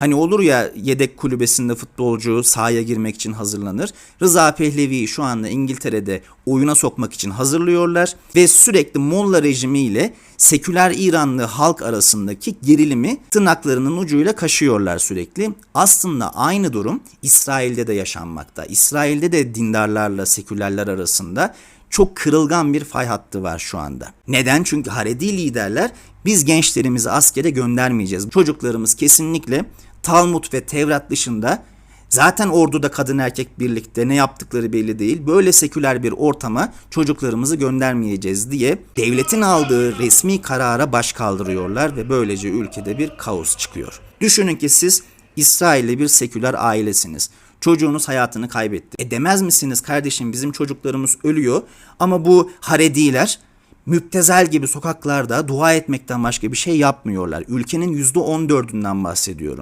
Hani olur ya yedek kulübesinde futbolcu sahaya girmek için hazırlanır. Rıza Pehlevi'yi şu anda İngiltere'de oyuna sokmak için hazırlıyorlar ve sürekli Molla rejimiyle seküler İranlı halk arasındaki gerilimi tırnaklarının ucuyla kaşıyorlar sürekli. Aslında aynı durum İsrail'de de yaşanmakta. İsrail'de de dindarlarla sekülerler arasında çok kırılgan bir fay hattı var şu anda. Neden? Çünkü Haredi liderler biz gençlerimizi askere göndermeyeceğiz. Çocuklarımız kesinlikle Talmud ve Tevrat dışında zaten orduda kadın erkek birlikte ne yaptıkları belli değil. Böyle seküler bir ortama çocuklarımızı göndermeyeceğiz diye devletin aldığı resmi karara baş kaldırıyorlar ve böylece ülkede bir kaos çıkıyor. Düşünün ki siz İsrail'li bir seküler ailesiniz. Çocuğunuz hayatını kaybetti. E demez misiniz kardeşim bizim çocuklarımız ölüyor ama bu Harediler müptezel gibi sokaklarda dua etmekten başka bir şey yapmıyorlar. Ülkenin %14'ünden bahsediyorum.